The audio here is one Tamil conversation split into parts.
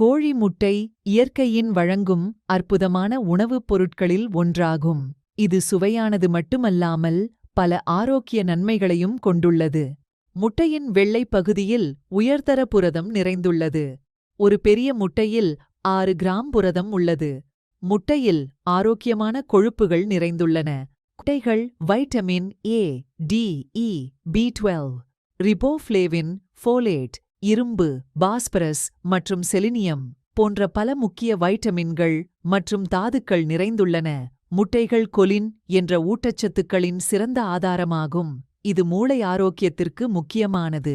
கோழி முட்டை இயற்கையின் வழங்கும் அற்புதமான உணவுப் பொருட்களில் ஒன்றாகும். இது சுவையானது மட்டுமல்லாமல் பல ஆரோக்கிய நன்மைகளையும் கொண்டுள்ளது. முட்டையின் வெள்ளைப் பகுதியில் உயர்தர புரதம் நிறைந்துள்ளது. ஒரு பெரிய முட்டையில் ஆறு கிராம் புரதம் உள்ளது. முட்டையில் ஆரோக்கியமான கொழுப்புகள் நிறைந்துள்ளன. முட்டைகள் vitamin A D E B twelve riboflavin folate இரும்பு பாஸ்பரஸ் மற்றும் செலினியம் போன்ற பல முக்கிய வைட்டமின்கள் மற்றும் தாதுக்கள் நிறைந்துள்ளன. முட்டைகள் கொலின் என்ற ஊட்டச்சத்துக்களின் சிறந்த ஆதாரமாகும். இது மூளை ஆரோக்கியத்திற்கு முக்கியமானது.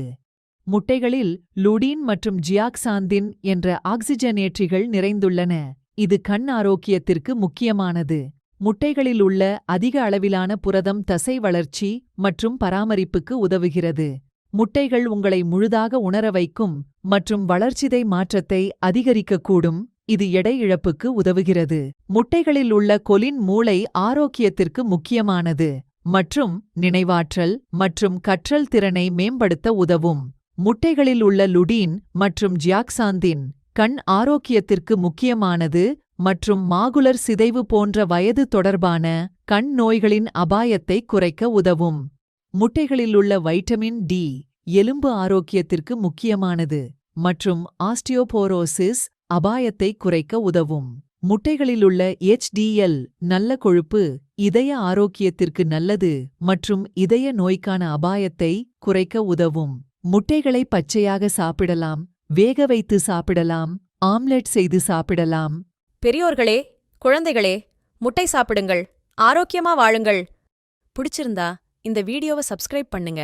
முட்டைகளில் லுடீன் மற்றும் ஜியாக்சாந்தின் என்ற ஆக்சிஜனேற்றிகள் நிறைந்துள்ளன. இது கண் ஆரோக்கியத்திற்கு முக்கியமானது. முட்டைகளில் உள்ள அதிக அளவிலான புரதம் தசை வளர்ச்சி மற்றும் பராமரிப்புக்கு உதவுகிறது. முட்டைகள் உங்களை முழுதாக உணர வைக்கும் மற்றும் வளர்ச்சிதை மாற்றத்தை அதிகரிக்கக்கூடும். இது எடை இழப்புக்கு உதவுகிறது. முட்டைகளில் உள்ள கொலின் மூளை ஆரோக்கியத்திற்கு முக்கியமானது மற்றும் நினைவாற்றல் மற்றும் கற்றல் திறனை மேம்படுத்த உதவும். முட்டைகளில் உள்ள லுடீன் மற்றும் ஜியாக்சாந்தின் கண் ஆரோக்கியத்திற்கு முக்கியமானது மற்றும் மாகுலர் சிதைவு போன்ற வயது தொடர்பான கண் நோய்களின் அபாயத்தை குறைக்க உதவும். முட்டைகளில் உள்ள வைட்டமின் டி எலும்பு ஆரோக்கியத்திற்கு முக்கியமானது மற்றும் ஆஸ்டியோபோரோசிஸ் அபாயத்தை குறைக்க உதவும். முட்டைகளிலுள்ள எச்டிஎல் நல்ல கொழுப்பு இதய ஆரோக்கியத்திற்கு நல்லது மற்றும் இதய நோய்க்கான அபாயத்தை குறைக்க உதவும். முட்டைகளை பச்சையாக சாப்பிடலாம் வேக வைத்து சாப்பிடலாம் ஆம்லெட் செய்து சாப்பிடலாம். பெரியோர்களே குழந்தைகளே முட்டை சாப்பிடுங்கள் ஆரோக்கியமா வாழுங்கள். பிடிச்சிருந்தா இந்த வீடியோவை சப்ஸ்கிரைப் பண்ணுங்க.